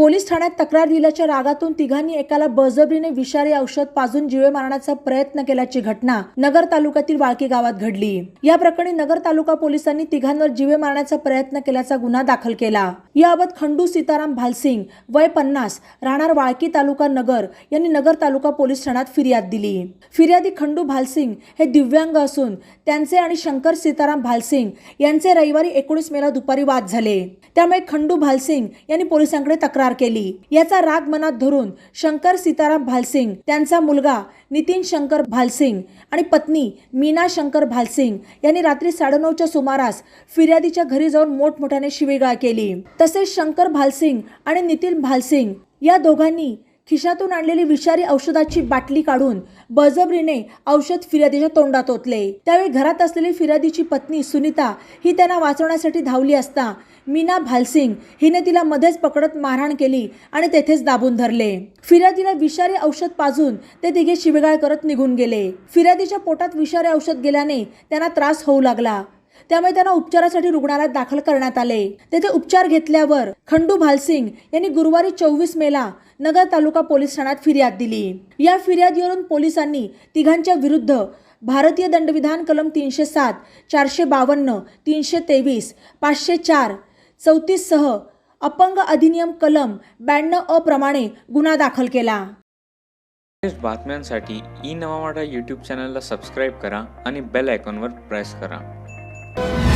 Police ठाण्यात तक्रार दिल्याच्या रागातून तिघांनी एकाला बळजबरीने विषारी औषध पाजून जीवे मारण्याचा प्रयत्न केल्याची घटना नगर तालुक्यातील वाळकी गावात घडली. या प्रकरणी नगर तालुका पोलिसांनी तिघांवर जीवे मारण्याचा प्रयत्न केल्याचा गुन्हा दाखल केला. याबाबत खंडू सीताराम भालसिंग वय पन्नास राहणार वाळकी तालुका नगर यांनी नगर तालुका पोलीस ठाण्यात फिर्याद दिली. फिर्यादी खंडू भालसिंग हे दिव्यांग असून त्यांचे आणि शंकर सीताराम भालसिंग यांचे रविवारी एकोणीस मेला दुपारी वाद झाले. त्यामुळे खंडू भालसिंग यांनी पोलिसांकडे तक्रार केली. याचा राग मनात धरून शंकर सीताराम भालसिंग त्यांचा मुलगा नितीन शंकर भालसिंग आणि पत्नी मीना शंकर भालसिंग यांनी रात्री साडेनऊच्या सुमारास फिर्यादीच्या घरी जाऊन मोठमोठ्याने शिवीगाळ केली. तसेच शंकर भालसिंग आणि नितीन भालसिंग या दोघांनी खिशातून आणलेली विषारी औषधाची बाटली काढून बळजबरीने औषध फिर्यादीच्या तोंडात ओतले. त्यावेळी घरात असलेली फिर्यादीची पत्नी सुनीता ही त्यांना वाचवण्यासाठी धावली असता मीना भालसिंग हिने तिला मध्येच पकडत मारहाण केली आणि तेथेच दाबून धरले. फिर्यादीला विषारी औषध पाजून ते तिघे शिवेगाळ करत निघून गेले. फिर्यादीच्या पोटात विषारी औषध गेल्याने त्यांना त्रास होऊ लागला. त्यामुळे त्यांना उपचारासाठी रुग्णालयात दाखल करण्यात आले. तेथे उपचार घेतल्यावर खंडू भालसिंग यांनी गुरुवारी चोवीस मेला नगर तालुका पोलीस ठाण्यात फिर्याद दिली. या फिर्यादीवरून पोलिसांनी तिघांच्या विरुद्ध भारतीय दंडविधान कलम तीनशे सात चारशे बावन्न तीनशे तेवीस पाचशे चार चौतीससह अपंग अधिनियम कलम ब्याण्णव अप्रमाणे प्रमाणे गुन्हा दाखल केला. बातम्यांसाठी ई नवा यूट्यूब चॅनलला सबस्क्राईब करा आणि बेल आयकॉनवर प्रेस करा. Thank you.